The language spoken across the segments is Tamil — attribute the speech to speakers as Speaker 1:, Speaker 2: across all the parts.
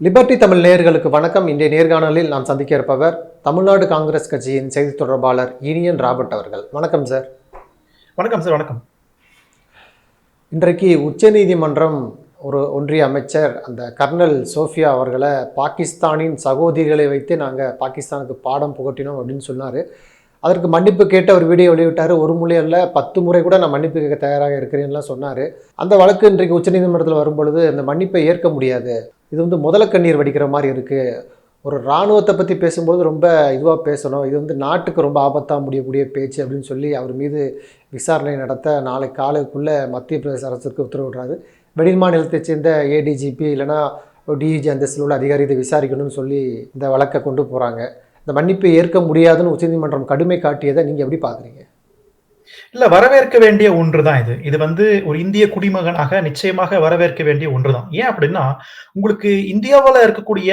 Speaker 1: லிபர்டி தமிழ் நேயர்களுக்கு வணக்கம். இன்றைய நேர்காணலில் நாம் சந்திக்க இருப்பவர் தமிழ்நாடு காங்கிரஸ் கட்சியின் செய்தி தொடர்பாளர் இனியன் ராபர்ட் அவர்கள். வணக்கம் சார்.
Speaker 2: வணக்கம் சார். வணக்கம்.
Speaker 1: இன்றைக்கு உச்சநீதிமன்றம் ஒரு ஒன்றிய அமைச்சர் அந்த கர்னல் சோஃபியா அவர்களை பாகிஸ்தானின் சகோதரிகளை வைத்து நாங்கள் பாகிஸ்தானுக்கு பாடம் புகட்டினோம் அப்படின்னு சொன்னார். அதற்கு மன்னிப்பு கேட்டு அவர் வீடியோ வெளியிட்டார். ஒரு முறை அல்ல பத்து முறை கூட நான் மன்னிப்பு கேட்க தயாராக இருக்கிறேன்லாம் சொன்னார். அந்த வழக்கு இன்றைக்கு உச்சநீதிமன்றத்தில் வரும்பொழுது அந்த மன்னிப்பை ஏற்க முடியாது. இது வந்து முதல கண்ணீர் வடிக்கிற மாதிரி இருக்குது ஒரு இராணுவத்தை பற்றி பேசும்போது ரொம்ப இதுவாக பேசணும். இது வந்து நாட்டுக்கு ரொம்ப ஆபத்தாக முடியக்கூடிய பேச்சு அப்படின்னு சொல்லி அவர் மீது விசாரணை நடத்த நாளை காலைக்குள்ளே மத்திய பிரதேச அரசுக்கு உத்தரவிடுறாரு வெளி மாநிலத்தைச் சேர்ந்த ஏடிஜிபி இல்லைனா டிஜி அந்தஸ்தில் உள்ள அதிகாரி இதை விசாரிக்கணும்னு சொல்லி இந்த வழக்கை கொண்டு போகிறாங்க இந்த மன்னிப்பை ஏற்க முடியாதுன்னு உச்சநீதிமன்றம் கடுமை காட்டியதை நீங்கள் எப்படி பார்க்குறீங்க?
Speaker 2: இல்லை வரவேற்க வேண்டிய ஒன்று தான் இது. இது வந்து ஒரு இந்திய குடிமகனாக நிச்சயமாக வரவேற்க வேண்டிய ஒன்று தான் ஏன் அப்படின்னா உங்களுக்கு இந்தியாவில் இருக்கக்கூடிய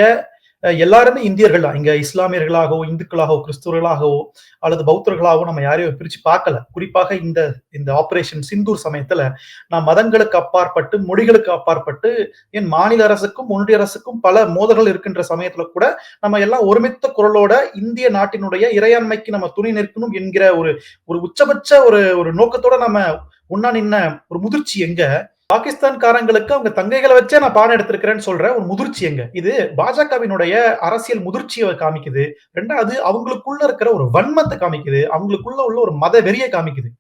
Speaker 2: எல்லாருமே இந்தியர்கள் தான். இங்க இஸ்லாமியர்களாகவோ இந்துக்களாகவோ கிறிஸ்துவர்களாகவோ அல்லது பௌத்தர்களாகவோ நம்ம யாரையும் பிரிச்சு பார்க்கல. குறிப்பாக இந்த இந்த ஆபரேஷன் சிந்தூர் சமயத்துல நான் மதங்களுக்கு அப்பாற்பட்டு மொழிகளுக்கு அப்பாற்பட்டு என் மாநில அரசுக்கும் ஒன்றிய அரசுக்கும் பல மோதல்கள் இருக்கின்ற சமயத்துல கூட நம்ம எல்லாம் ஒருமித்த குரலோட இந்திய நாட்டினுடைய இறையாண்மைக்கு நம்ம துணை நிற்கணும் என்கிற ஒரு ஒரு உச்சபட்ச ஒரு ஒரு நோக்கத்தோட நம்ம உண்ணா நின்ன ஒரு முதிர்ச்சி எங்க? பாகிஸ்தான்காரங்களுக்கு அவங்க தங்கைகளை வச்சே நான் பாடம் எடுத்திருக்கிறேன்னு சொல்ற ஒரு முதிர்ச்சி எங்க? இது பாஜகவினுடைய அரசியல் முதிர்ச்சியை காமிக்குது. ரெண்டாவது அவங்களுக்குள்ள இருக்கிற ஒரு வன்மத்தை காமிக்குது. அவங்களுக்குள்ள உள்ள ஒரு மத வெறியை காமிக்குது.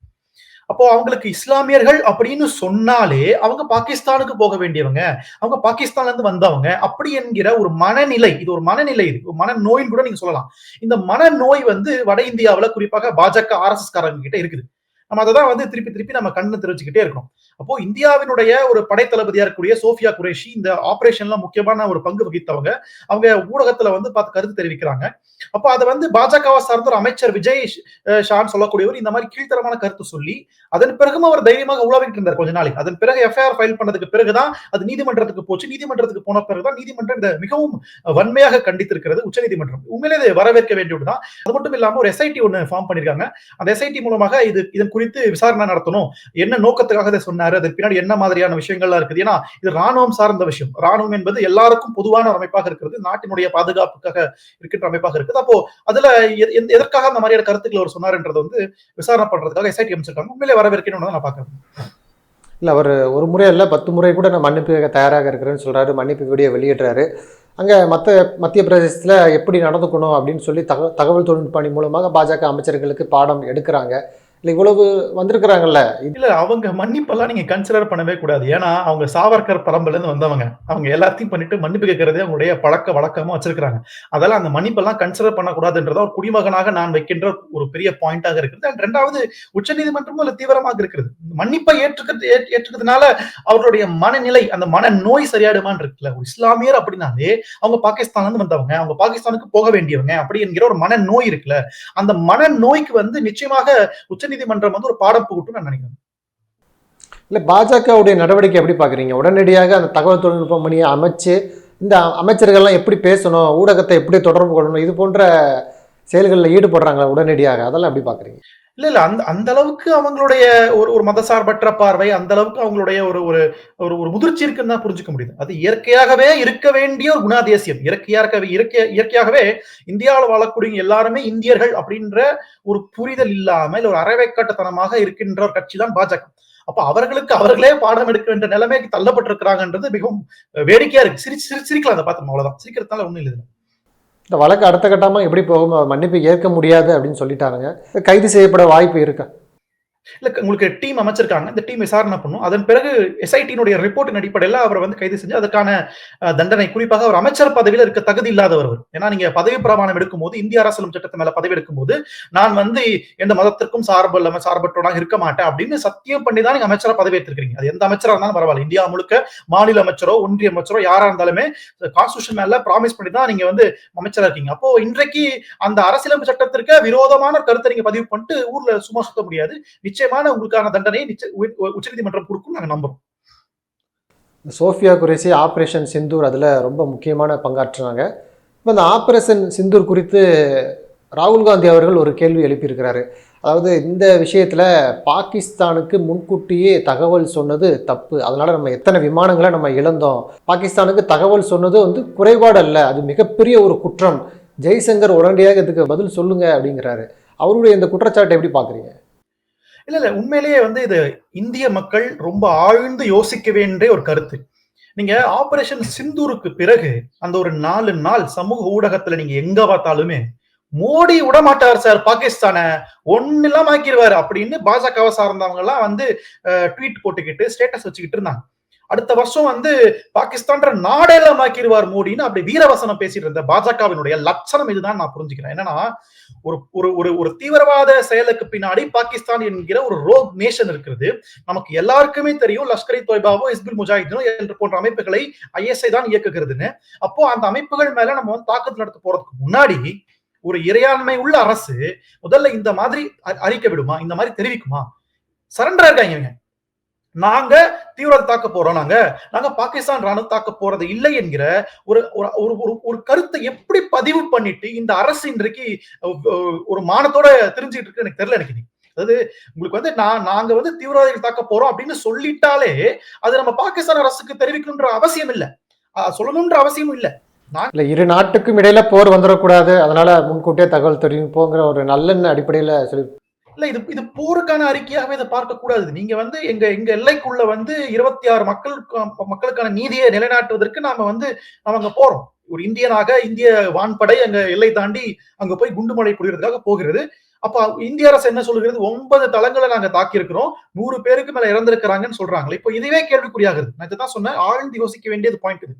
Speaker 2: அப்போ அவங்களுக்கு இஸ்லாமியர்கள் அப்படின்னு சொன்னாலே அவங்க பாகிஸ்தானுக்கு போக வேண்டியவங்க. அவங்க பாகிஸ்தான்ல இருந்து வந்தவங்க. அப்படி என்கிற ஒரு மனநிலை இது ஒரு மனநிலை இது ஒரு மனநோயின்னு கூட நீங்க சொல்லலாம். இந்த மனநோய் வந்து வட இந்தியாவுல குறிப்பாக பாஜக ஆர்எஸ்எஸ் காரங்க கிட்ட இருக்குது. நம்ம அதை தான் வந்து திருப்பி திருப்பி நம்ம கண்ணு தெரிவிச்சுக்கிட்டே இருக்கோம் அப்போ இந்தியாவினுடைய ஒரு படைத்தளபதியா இருக்கக்கூடிய சோஃபியா குரேஷி இந்த ஆபரேஷன்ல முக்கியமான ஒரு பங்கு வகித்தவங்க. அவங்க ஊடகத்துல வந்து பார்த்து கருத்து தெரிவிக்கிறாங்க. அப்போ அதை வந்து பாஜகவை சார்ந்த ஒரு அமைச்சர் விஜய் ஷான் சொல்லக்கூடியவர் இந்த மாதிரி கீழ்த்தரமான கருத்து சொல்லி அதன் பிறகும் அவர் தைரியமாக உழவிட்டு இருந்தார் கொஞ்ச நாளைக்கு. அதன் பிறகு எஃப்ஐஆர் ஃபைல் பண்ணதுக்கு பிறகுதான் அது நீதிமன்றத்துக்கு போச்சு. நீதிமன்றத்துக்கு போன பிறகுதான் நீதிமன்றம் இதை மிகவும் வன்மையாக கண்டித்திருக்கிறது உச்சநீதிமன்றம். உண்மையிலே இதை வரவேற்க வேண்டியதுதான். அது மட்டும் இல்லாம ஒரு எஸ்ஐடி ஒன்னு ஃபார்ம் பண்ணிருக்காங்க. அந்த எஸ்ஐடி மூலமாக இது இதன் குறித்து விசாரணை நடத்தணும். என்ன நோக்கத்துக்காக இதை சொன்னார்? அதற்கு பின்னாடி என்ன மாதிரியான விஷயங்கள்லாம் இருக்குது? ஏன்னா இது ராணுவம் சார்ந்த விஷயம். ராணுவம் என்பது எல்லாருக்கும் பொதுவான ஒரு அமைப்பாக இருக்கிறது. நாட்டினுடைய பாதுகாப்புக்காக இருக்கின்ற அமைப்பாக இருக்குது. அப்போ அதுல எ- எந்த- எதற்காக அந்த மாதிரியான கருத்துக்கள் அவர் சொன்னார்ன்றது வந்து விசாரணை பண்றதுக்காக எஸ்ஐடி அமைச்சிருக்காங்க. உண்மையிலே வரவேற்கணும்னு நான் பாக்குறேன்
Speaker 1: இல்லை அவர் ஒரு முறை அல்ல பத்து முறை கூட நான் மன்னிப்பு தயாராக இருக்கிறேன்னு சொல்கிறாரு மன்னிப்பு வீடியோ வெளியிடுறாரு அங்கே மற்ற மத்திய பிரதேசத்தில் எப்படி நடந்துக்கணும் அப்படின்னு சொல்லி தக தகவல் தொழில்நுட்பணி மூலமாக பாஜக அமைச்சர்களுக்கு பாடம் எடுக்கிறாங்க. இல்லை இவ்வளவு வந்திருக்கிறாங்கல்ல. இது
Speaker 2: இல்ல அவங்க மன்னிப்பெல்லாம் நீங்க கன்சிடர் பண்ணவே கூடாது. ஏன்னா அவங்க சாவர்கர் பரம்பலேருந்து இருந்து வந்தவங்க. அவங்க எல்லாத்தையும் பண்ணிட்டு மன்னிப்பு கேட்கறதே அவங்களுடைய பழக்க வழக்கமா வச்சிருக்காங்க அதெல்லாம் அந்த மன்னிப்பெல்லாம் கன்சிடர் பண்ணக்கூடாதுன்றத ஒரு குடிமகனாக நான் வைக்கின்ற ஒரு பெரிய பாயிண்டாக இருக்கிறது அண்ட் ரெண்டாவது உச்சநீதிமன்றமும் அதில் தீவிரமாக இருக்கிறது. மன்னிப்பை ஏற்றுக்கிறது ஏற்றுக்கிறதுனால அவர்களுடைய மனநிலை அந்த மன நோய் சரியாடுமான்னு இருக்குல்ல. ஒரு இஸ்லாமியர் அப்படின்னாலே அவங்க பாகிஸ்தான்ல இருந்து வந்தவங்க அவங்க பாகிஸ்தானுக்கு போக வேண்டியவங்க அப்படி என்கிற ஒரு மன நோய் இருக்குல்ல. அந்த மன நோய்க்கு வந்து நிச்சயமாக உச்ச உச்சநீதிமன்றம் வந்து ஒரு பாடம் புகட்டும் நான் நினைக்கிறேன்.
Speaker 1: இல்லை பாஜகவுடைய நடவடிக்கை எப்படி பார்க்குறீங்க உடனடியாக அந்த தகவல் தொழில்நுட்ப அணியை அமைச்சு இந்த அமைச்சர்கள்லாம் எப்படி பேசணும் ஊடகத்தை எப்படி தொடர்பு கொள்ளணும் இது போன்ற செயல்களில் ஈடுபடுறாங்களா உடனடியாக? அதெல்லாம் எப்படி பார்க்குறீங்க?
Speaker 2: இல்ல இல்ல. அந்த அந்த அளவுக்கு அவங்களுடைய ஒரு ஒரு மதசார்பற்ற பார்வை அந்த அளவுக்கு அவங்களுடைய ஒரு ஒரு ஒரு ஒரு முதிர்ச்சி இருக்குன்னு தான் புரிஞ்சுக்க முடியுது. அது இயற்கையாகவே இருக்க வேண்டிய ஒரு குணாதேசியம். இயற்கையாக இருக்க இயற்கை இயற்கையாகவே இந்தியாவில் வாழக்கூடிய எல்லாருமே இந்தியர்கள் அப்படின்ற ஒரு புரிதல் இல்லாம இல்ல ஒரு அறவைக்காட்டுத்தனமாக இருக்கின்ற ஒரு கட்சி தான் பாஜக. அப்ப அவர்களுக்கு அவர்களே பாடம் எடுக்க வேண்டிய நிலைமைக்கு தள்ளப்பட்டிருக்கிறாங்கன்றது மிகவும் வேடிக்கையா இருக்கு. சிரிச்சு சிரி சிரிக்கலாம் அதை பார்த்து அவ்வளவுதான். சிரிக்கிறதுனால ஒண்ணும் இல்லை
Speaker 1: இந்த வழக்கு அடுத்த கட்டமாக எப்படி போகும் மன்னிப்பு ஏற்க முடியாது அப்படின்னு சொல்லிட்டாருங்க கைது செய்யப்பட வாய்ப்பு இருக்கா?
Speaker 2: இல்ல உங்களுக்கு டீம் அமைச்சிருக்காங்க. இந்த டீம் விசாரணை பண்ணும். அதன் பிறகு எஸ்ஐடியினுடைய ரிப்போர்ட்டின் அடிப்படையில் அவரை வந்து கைது செஞ்சு அதற்கான தண்டனை குறிப்பாக அவர் அமைச்சர் பதவியில இருக்க தகுதி இல்லாதவர். ஏன்னா நீங்க பதவி பிரமாணம் எடுக்கும்போது இந்திய அரசியலும் சட்டத்தை மேல பதவி எடுக்கும்போது நான் வந்து எந்த மதத்திற்கும் சார்பு இல்லாம சார்பற்றவனாக இருக்க மாட்டேன் அப்படின்னு சத்தியம் பண்ணி தான் நீங்க அமைச்சரா பதவி எடுத்திருக்கீங்க அது எந்த அமைச்சரா இருந்தாலும் பரவாயில்ல. இந்தியா முழுக்க மாநில அமைச்சரோ ஒன்றிய அமைச்சரோ யாரா இருந்தாலுமே கான்ஸ்டியூஷன் மேல ப்ராமிஸ் பண்ணி தான் நீங்க வந்து அமைச்சரா இருக்கீங்க. அப்போ இன்றைக்கு அந்த அரசியலமைப்பு சட்டத்திற்கு விரோதமான கருத்தை நீங்க பதிவு பண்ணிட்டு ஊர்ல சும்மா சுத்த முடியாது. நிச்சயமான உங்களுக்கான தண்டனையை உ- உச்சநீதிமன்றம் கொடுக்கும் நாங்கள் நம்புறோம்.
Speaker 1: சோஃபியா குரேசி ஆப்ரேஷன் சிந்தூர் அதில் ரொம்ப முக்கியமான பங்காற்றினாங்க. இப்போ இந்த ஆப்ரேஷன் சிந்தூர் குறித்து ராகுல் காந்தி அவர்கள் ஒரு கேள்வி எழுப்பியிருக்கிறாரு. அதாவது இந்த விஷயத்தில் பாகிஸ்தானுக்கு முன்கூட்டியே தகவல் சொன்னது தப்பு. அதனால் நம்ம எத்தனை விமானங்களை நம்ம இழந்தோம். பாகிஸ்தானுக்கு தகவல் சொன்னது வந்து குறைபாடு அல்ல. அது மிகப்பெரிய ஒரு குற்றம். ஜெய்சங்கர் உடனடியாக இதுக்கு பதில் சொல்லுங்க அப்படிங்கிறாரு. அவருடைய இந்த குற்றச்சாட்டை எப்படி பார்க்குறீங்க
Speaker 2: இல்ல இல்ல உண்மையிலேயே வந்து இது இந்திய மக்கள் ரொம்ப ஆழ்ந்து யோசிக்க வேண்டிய ஒரு கருத்து. நீங்க ஆபரேஷன் சிந்தூருக்கு பிறகு அந்த ஒரு நாலு நாள் சமூக ஊடகத்துல நீங்க எங்க பார்த்தாலுமே மோடி விட மாட்டார் சார் பாகிஸ்தான ஒன்னு இல்லாம ஆக்கிடுவாரு அப்படின்னு பாஜகவை சார்ந்தவங்க எல்லாம் வந்து ட்வீட் போட்டுக்கிட்டு ஸ்டேட்டஸ் வச்சுக்கிட்டு இருந்தாங்க. அடுத்த வருஷம் வந்து பாகிஸ்தான்ற நாடெல்லாம் ஆக்கிடுவார் மோடின்னு அப்படி வீரவசனம் பேசிட்டு இருந்த பாஜகவினுடைய லட்சணம் இதுதான் நான் புரிஞ்சுக்கிறேன். என்னன்னா ஒரு ஒரு ஒரு ஒரு தீவிரவாத செயலுக்கு பின்னாடி பாகிஸ்தான் என்கிற ஒரு ரோக் நேஷன் இருக்கிறது. நமக்கு எல்லாருக்குமே தெரியும் லஷ்கர் இ தொய்பாவோ இஸ்பில் முஜாஹிதீனோ என்று போன்ற அமைப்புகளை ஐஎஸ்ஐ தான் இயக்குகிறதுன்னு. அப்போ அந்த அமைப்புகள் மேல நம்ம வந்து தாக்குதல் நடத்த போறதுக்கு முன்னாடி ஒரு இறையாண்மை உள்ள அரசு முதல்ல இந்த மாதிரி அறிக்கை விடுமா? இந்த மாதிரி தெரிவிக்குமா? சரண்டரா இருக்காங்க இவங்க. நாங்க தீவிரவாத தாக்க போறோம் நாங்க. நாங்க பாகிஸ்தான் ராணுவம் தாக்க போறது இல்லை என்கிற ஒரு ஒரு ஒரு கருத்தை எப்படி பதிவு பண்ணிட்டு இந்த அரசு இன்றைக்கு ஒரு மானத்தோட தெரிஞ்சுட்டு இருக்கு எனக்கு தெரியல எனக்கு அதாவது உங்களுக்கு வந்து நான் நாங்க வந்து தீவிரவாதிகள் தாக்க போறோம் அப்படின்னு சொல்லிட்டாலே அது நம்ம பாகிஸ்தான் அரசுக்கு தெரிவிக்கணுன்ற அவசியம் இல்லை. சொல்லணும்ன்ற அவசியமும் இல்லை.
Speaker 1: இல்ல இரு நாட்டுக்கும் இடையில போர் வந்துடக்கூடாது. அதனால முன்கூட்டியே தகவல் தெரிவிப்போங்கிற ஒரு நல்லெண்ண அடிப்படையில சொல்லி
Speaker 2: இல்ல இது இது போருக்கான அறிக்கையாகவே இதை பார்க்க கூடாது நீங்க வந்து எங்க எங்க எல்லைக்குள்ள வந்து இருபத்தி ஆறு மக்கள் மக்களுக்கான நீதியை நிலைநாட்டுவதற்கு நாம வந்து நம்ம அங்க போறோம். ஒரு இந்தியனாக இந்திய வான்படை அங்க எல்லை தாண்டி அங்க போய் குண்டுமலை புரியறதுக்காக போகிறது. அப்ப இந்திய அரசு என்ன சொல்லுகிறது? ஒன்பது தளங்களை நாங்க தாக்கி இருக்கிறோம் நூறு பேருக்கு மேல இறந்திருக்கிறாங்கன்னு சொல்றாங்களே இப்போ இதுவே கேள்விக்குறியாகுது நான் இதான் சொன்னேன். ஆழ்ந்து யோசிக்க வேண்டியது பாயிண்ட் இது.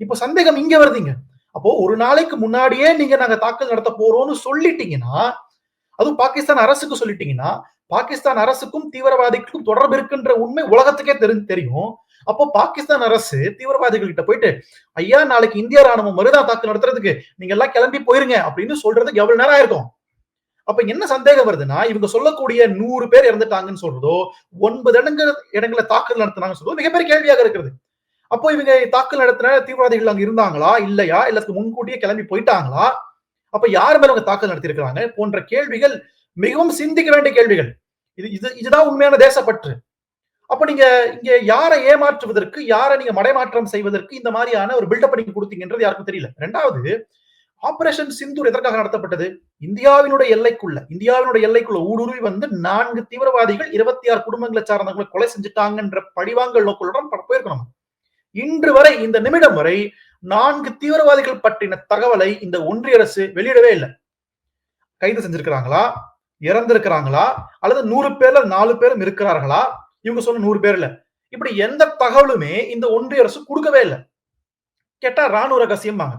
Speaker 2: இப்போ சந்தேகம் இங்க வருதுங்க. அப்போ ஒரு நாளைக்கு முன்னாடியே நீங்க நாங்க தாக்கல் நடத்த போறோம்னு சொல்லிட்டீங்கன்னா அதுவும் பாகிஸ்தான் அரசுக்கு சொல்லிட்டீங்கன்னா பாகிஸ்தான் அரசுக்கும் தீவிரவாதிகளுக்கும் தொடர்பு இருக்குன்ற உண்மை உலகத்துக்கே தெரிஞ்சு தெரியும். அப்போ பாகிஸ்தான் அரசு தீவிரவாதிகள் கிட்ட போயிட்டு ஐயா நாளைக்கு இந்திய ராணுவம் மறுதான் தாக்கு நடத்துறதுக்கு நீங்க எல்லாம் கிளம்பி போயிருங்க அப்படின்னு சொல்றதுக்கு எவ்வளவு நேரம் ஆயிருக்கும்? அப்ப என்ன சந்தேகம் வருதுன்னா இவங்க சொல்லக்கூடிய நூறு பேர் இறந்துட்டாங்கன்னு சொல்றதோ ஒன்பது இடங்கள் இடங்களை தாக்குதல் நடத்தினாங்கன்னு சொல்றதோ மிகப்பெரிய கேள்வியாக இருக்கிறது. அப்போ இவங்க தாக்குதல் நடத்தின தீவிரவாதிகள் அங்க இருந்தாங்களா? இல்லையா? இல்ல முன்கூட்டியே கிளம்பி போயிட்டாங்களா? அப்ப யார் மேல அவங்க தாக்கல் நடத்தியிருக்கிறாங்க போன்ற கேள்விகள் மிகவும் சிந்திக்க வேண்டிய கேள்விகள். இது இது இதுதான் உண்மையான தேசப்பற்று. அப்ப நீங்க இங்க யாரை ஏமாற்றுவதற்கு யாரை நீங்க மடைமாற்றம் செய்வதற்கு இந்த மாதிரியான ஒரு பில்டப் நீங்க கொடுத்தீங்கன்றது யாருக்கும் தெரியல. ரெண்டாவது ஆபரேஷன் சிந்தூர் எதற்காக நடத்தப்பட்டது? இந்தியாவினுடைய எல்லைக்குள்ள இந்தியாவினுடைய எல்லைக்குள்ள ஊடுருவி வந்து நான்கு தீவிரவாதிகள் இருபத்தி ஆறு குடும்பங்களை சார்ந்தவங்களை கொலை செஞ்சுட்டாங்கன்ற பழிவாங்கல் நோக்களுடன் போயிருக்கணும். இன்று வரை இந்த நிமிடம் வரை நான்கு தீவிரவாதிகள் பற்றின தகவலை இந்த ஒன்றிய அரசு வெளியிடவே இல்லை. கைது செஞ்சிருக்கிறாங்களா? இறந்திருக்கிறாங்களா? அல்லது நூறு பேர்ல நாலு பேரும் இருக்கிறார்களா? இவங்க சொன்ன நூறு பேர்ல இப்படி எந்த தகவலுமே இந்த ஒன்றிய அரசு கொடுக்கவே இல்லை. கேட்டா ராணுவ ரகசியம்பாங்க.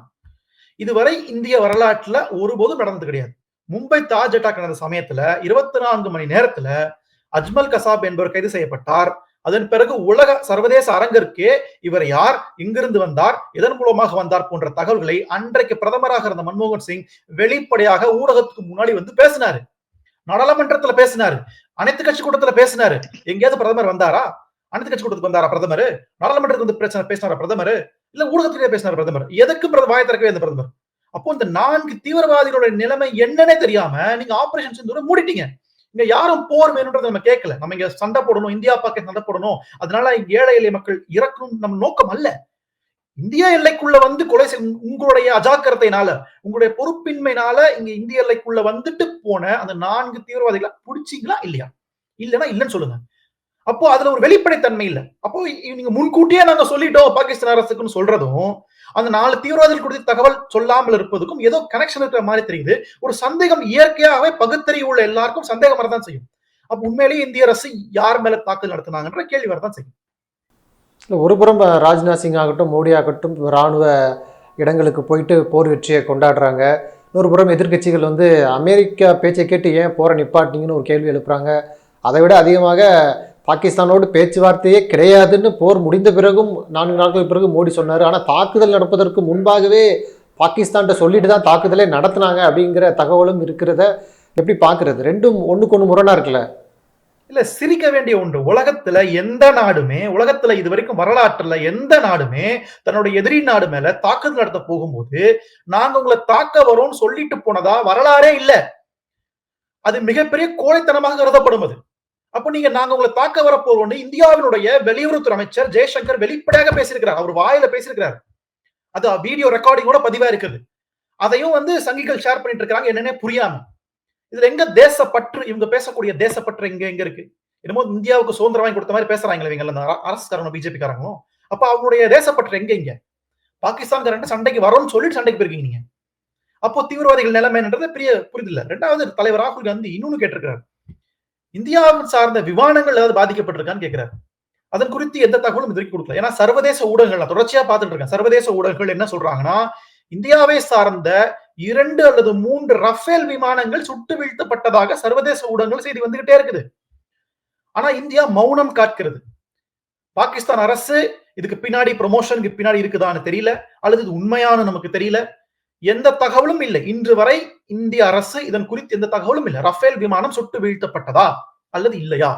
Speaker 2: இதுவரை இந்திய வரலாற்றுல ஒருபோதும் நடந்தது கிடையாது. மும்பை தாஜ் அட்டாக் நடந்த சமயத்துல இருபத்தி நான்கு மணி நேரத்துல அஜ்மல் கசாப் என்பவர் கைது செய்யப்பட்டார். அதன் பிறகு உலக சர்வதேச அரங்கிற்கே இவர் யார்? எங்கிருந்து வந்தார். எதன் மூலமாக வந்தார் போன்ற தகவல்களை அன்றைக்கு பிரதமராக இருந்த மன்மோகன் சிங் வெளிப்படையாக ஊடகத்துக்கு முன்னாடி வந்து பேசினாரு. நாடாளுமன்றத்துல பேசினாரு. அனைத்து கட்சி கூட்டத்துல பேசினாரு. எங்கேயாவது பிரதமர் வந்தாரா? அனைத்து கட்சி கூட்டத்துக்கு வந்தாரா பிரதமர்? நாடாளுமன்றத்துக்கு வந்து பிரச்சனை பேசினாரா பிரதமர்? இல்ல ஊடகத்திலே பேசினார் பிரதமர்? எதுக்கும் வாய திறக்கவே இந்த பிரதமர்? அப்போ இந்த நான்கு தீவிரவாதிகளுடைய நிலைமை என்னன்னே தெரியாம நீங்க ஆபரேஷன் செஞ்சு மூடிட்டீங்க. இங்க யாரும் போர் வேணும்ன்றத நம்ம கேட்கல நம்ம இங்க சண்டை போடணும் இந்தியா பாக்க சண்டை போடணும். அதனால ஏழை எளிய மக்கள் இறக்கணும் நம்ம நோக்கம் அல்ல. இந்தியா எல்லைக்குள்ள வந்து கொலை உங்களுடைய அஜாக்கிரத்தைனால உங்களுடைய பொறுப்பின்மைனால இங்க இந்திய எல்லைக்குள்ள வந்துட்டு போன அந்த நான்கு தீவிரவாதிகளை பிடிச்சிங்களா இல்லையா? இல்லைன்னா இல்லைன்னு சொல்லுங்க. அப்போ அதுல ஒரு வெளிப்படைத்தன்மை இல்லை. அப்போ நீங்க முன்கூட்டியே நாங்க சொல்லிட்டோம் பாகிஸ்தான் அரசுக்குன்னு சொல்றதும் அந்த நாலு தீவிரவாதிகள் கொடுத்த தகவல் சொல்லாமல் இருப்பதுக்கும் ஏதோ கனெக்ஷன் இருக்கிற மாதிரி தெரியுது. ஒரு சந்தேகம் இயற்கையாகவே பகுத்தறிவு உள்ள எல்லாருக்கும் சந்தேகம் வரதான் செய்யும். அப்ப உண்மையிலேயே இந்திய அரசு யார் மேல தாக்குதல் நடத்தினாங்கன்ற கேள்வி வரதான் செய்யும்.
Speaker 1: ஒரு புறம் ராஜ்நாத் சிங் ஆகட்டும் மோடி ஆகட்டும் ராணுவ இடங்களுக்கு போயிட்டு போர் வெற்றியை கொண்டாடுறாங்க. இன்னொரு புறம் எதிர்கட்சிகள் வந்து அமெரிக்கா பேச்சை கேட்டு ஏன் போற நிப்பாட்டிங்கன்னு ஒரு கேள்வி எழுப்புறாங்க. அதை விட அதிகமாக பாகிஸ்தானோடு பேச்சுவார்த்தையே கிடையாதுன்னு போர் முடிந்த பிறகும் நான்கு நாட்கள் பிறகு மோடி சொன்னார். ஆனால் தாக்குதல் நடப்பதற்கு முன்பாகவே பாகிஸ்தான்கிட்ட சொல்லிட்டு தான் தாக்குதலே நடத்தினாங்க அப்படிங்கிற தகவலும் இருக்கிறத எப்படி பார்க்குறது? ரெண்டும் ஒன்றுக்கு ஒன்று முரணாக இருக்குல்ல?
Speaker 2: இல்லை சிரிக்க வேண்டிய ஒன்று. உலகத்துல எந்த நாடுமே உலகத்துல இது வரைக்கும் வரலாற்றுல எந்த நாடுமே தன்னுடைய எதிரி நாடு மேல தாக்குதல் நடத்த போகும்போது நாங்க உங்களை தாக்க வரோம்னு சொல்லிட்டு போனதா வரலாறே இல்லை. அது மிகப்பெரிய கோழைத்தனமாக கருதப்படும் அது. அப்ப நீங்க நாங்க உங்களை தாக்க வர போறோம் இந்தியாவினுடைய வெளியுறவுத்துறை அமைச்சர் ஜெய்சங்கர் வெளிப்படையாக பேசியிருக்கிறார். அவர் வாயில பேசியிருக்கிறார். அது வீடியோ ரெக்கார்டிங்கோட பதிவா இருக்குது. அதையும் வந்து சங்கிகள் ஷேர் பண்ணிட்டு இருக்காங்க. என்னன்னே புரியாம. இதுல எங்க தேசப்பற்று? இவங்க பேசக்கூடிய தேசப்பற்று எங்க எங்க இருக்கு? என்னமோ இந்தியாவுக்கு சுதந்திரம் வாங்கி கொடுத்த மாதிரி பேசுறாங்களே இவங்க அந்த அரசுக்காரங்க பிஜேபி காரங்களும் அப்ப அவங்களுடைய தேசப்பற்று எங்க இங்க? பாகிஸ்தான் ரெண்டு சண்டைக்கு வரோம்னு சொல்லிட்டு சண்டைக்கு போயிருக்கீங்க நீங்க. அப்போ தீவிரவாதிகள் நிலைமைன்றது என்னன்றது பெரிய புரிதல் ரெண்டாவது தலைவர் ராகுல் காந்தி இன்னொன்னு கேட்டிருக்காரு இந்தியாவில் சார்ந்த விமானங்கள் ஏதாவது பாதிக்கப்பட்டிருக்கான்னு கேட்கிறாரு அதன் குறித்து எந்த தகவலும் இது கொடுக்கல. ஏன்னா சர்வதேச ஊடகங்கள் நான் தொடர்ச்சியா பார்த்துட்டு இருக்கேன். சர்வதேச ஊடகங்கள் என்ன சொல்றாங்கன்னா இந்தியாவை சார்ந்த இரண்டு அல்லது மூன்று ரஃபேல் விமானங்கள் சுட்டு வீழ்த்தப்பட்டதாக சர்வதேச ஊடகங்கள் செய்தி வந்துகிட்டே இருக்குது. ஆனா இந்தியா மௌனம் காக்கிறது. பாகிஸ்தான் அரசு இதுக்கு பின்னாடி ப்ரொமோஷனுக்கு பின்னாடி இருக்குதான்னு தெரியல. அல்லது இது உண்மையான நமக்கு தெரியல. எந்த தகவலும் இல்லை. இன்று வரை இந்திய அரசு இதன் குறித்து எந்த தகவலும் இல்லை. ரஃபேல் விமானம் சுட்டு வீழ்த்தப்பட்டதா அல்லது இல்லையா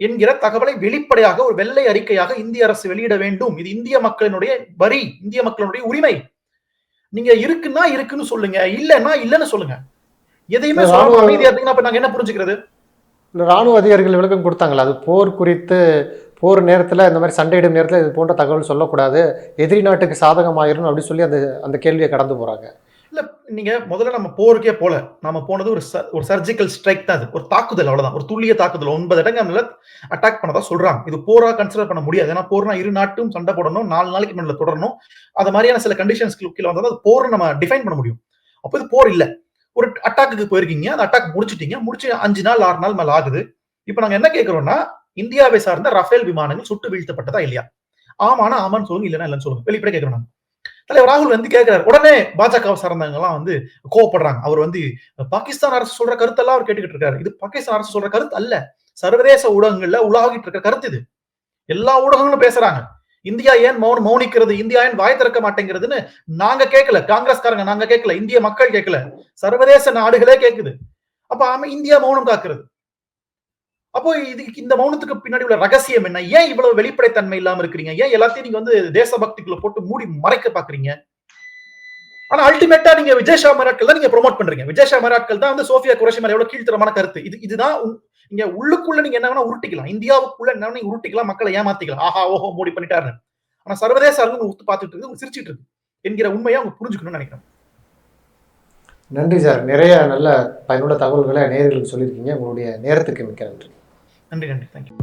Speaker 2: என்கிற தகவலை வெளிப்படையாக ஒரு வெள்ளை அறிக்கையாக இந்திய அரசு வெளியிட வேண்டும். இது இந்திய மக்களினுடைய வரி இந்திய மக்களினுடைய உரிமை. நீங்க இருக்குன்னா இருக்குன்னு சொல்லுங்க. இல்லைன்னா இல்லைன்னு சொல்லுங்க. எதையுமே அமைதியா இருந்தீங்கன்னா அப்ப நாங்க என்ன புரிஞ்சுக்கிறது?
Speaker 1: ராணுவ அதிகாரிகள் விளக்கம் கொடுத்தாங்களா? அது போர் குறித்து போர் நேரத்தில் இந்த மாதிரி சண்டையிடும் நேரத்தில் இது போன்ற தகவல் சொல்லக்கூடாது. எதிரி நாட்டுக்கு சாதகமாயிரும் அப்படின்னு சொல்லி அந்த அந்த கேள்வியை கடந்து போகிறாங்க
Speaker 2: இல்லை நீங்கள் முதல்ல நம்ம போருக்கே போல. நம்ம போனது ஒரு ஒரு சர்ஜிக்கல் ஸ்ட்ரைக் தான் அது. ஒரு தாக்குதல் அவ்வளோதான் ஒரு துல்லிய தாக்குதல். ஒன்பது இடங்கள்ல அட்டாக் பண்ணதா சொல்கிறாங்க இது போராக கன்சிடர் பண்ண முடியாது. ஏன்னா போர்னா இரு நாட்டும் சண்டை போடணும். நாலு நாளைக்கு மேலே தொடரணும். அது மாதிரியான சில கண்டிஷன்ஸ் கீழே வந்தால் அது போர் நம்ம டிஃபைன் பண்ண முடியும். அப்போ இது போர் இல்லை. ஒரு அட்டாக்குக்கு போயிருக்கீங்க. அந்த அட்டாக் முடிச்சிட்டீங்க. முடிச்சு அஞ்சு நாள் ஆறு நாள் மேலே ஆகுது. இப்போ நாங்கள் என்ன கேட்குறோம்னா இந்தியாவை சார்ந்த ரஃபேல் விமானங்கள் சுட்டு வீழ்த்தப்பட்டதா இல்லையா? ஆமானா ஆமான்னு சொல்லுங்க இல்லைன்னா இல்லைன்னு சொல்லுங்க. வெளிப்பட கேட்கிறோம் தலைவர் ராகுல் வந்து கேட்கிறாரு. உடனே பாஜக சார்ந்தவங்க எல்லாம் வந்து கோவப்படுறாங்க. அவர் வந்து பாகிஸ்தான் அரசு சொல்ற கருத்தெல்லாம் அவர் கேட்டுக்கிட்டு இருக்காரு. இது பாகிஸ்தான் அரசு சொல்ற கருத்து அல்ல. சர்வதேச ஊடகங்கள்ல உலாகிட்டு இருக்க கருத்து இது. எல்லா ஊடகங்களும் பேசுறாங்க. இந்தியா ஏன் மௌன மௌனிக்கிறது? இந்தியா ஏன் வாய் திறக்க மாட்டேங்கிறதுன்னு நாங்க கேட்கல. காங்கிரஸ்காரங்க நாங்க கேட்கல. இந்திய மக்கள் கேட்கல. சர்வதேச நாடுகளே கேட்குது. அப்ப ஆமா இந்தியா மௌனம் காக்குறது. அப்போ இது இந்த மௌனத்துக்கு பின்னாடி உள்ள ரகசியம் என்ன? ஏன் இவ்வளவு வெளிப்படைத்தன்மை இல்லாம இருக்கிறீங்க? ஏன் எல்லாத்தையும் நீங்க வந்து தேசபக்திக்குள்ள போட்டு மூடி மறைக்க பாக்குறீங்க? ஆனா அல்டிமேட்டா நீங்க விஜய் மராட்கள் தான் நீங்க ப்ரொமோட் பண்றீங்க. விஜய் மராட்கள் தான் வந்து சோஃபியா குரேஷி மேல எவ்வளவு கீழ்த்தரமான கருத்து. இது இதுதான் நீங்க உள்ளுக்குள்ள நீங்க என்ன வேணா உருட்டிக்கலாம். இந்தியாவுக்குள்ள என்ன வேணா உருட்டிக்கலாம் மக்களை ஏமாத்திக்கலாம். ஆஹா ஓஹோ மூடி பண்ணிட்டாரு ஆனா சர்வதேச அளவு உத்து பார்த்துட்டு இருக்கு சிரிச்சிட்டு இருக்கு. என்கிற உண்மையை அவங்க புரிஞ்சுக்கணும்னு நினைக்கிறேன்.
Speaker 1: நன்றி சார். நிறைய நல்ல பயனுள்ள தகவல்களை நேர்களுக்கு சொல்லியிருக்கீங்க. உங்களுடைய நேரத்துக்கு மிக்க நன்றி.
Speaker 2: நன்றி நன்றி. தேங்க்யூ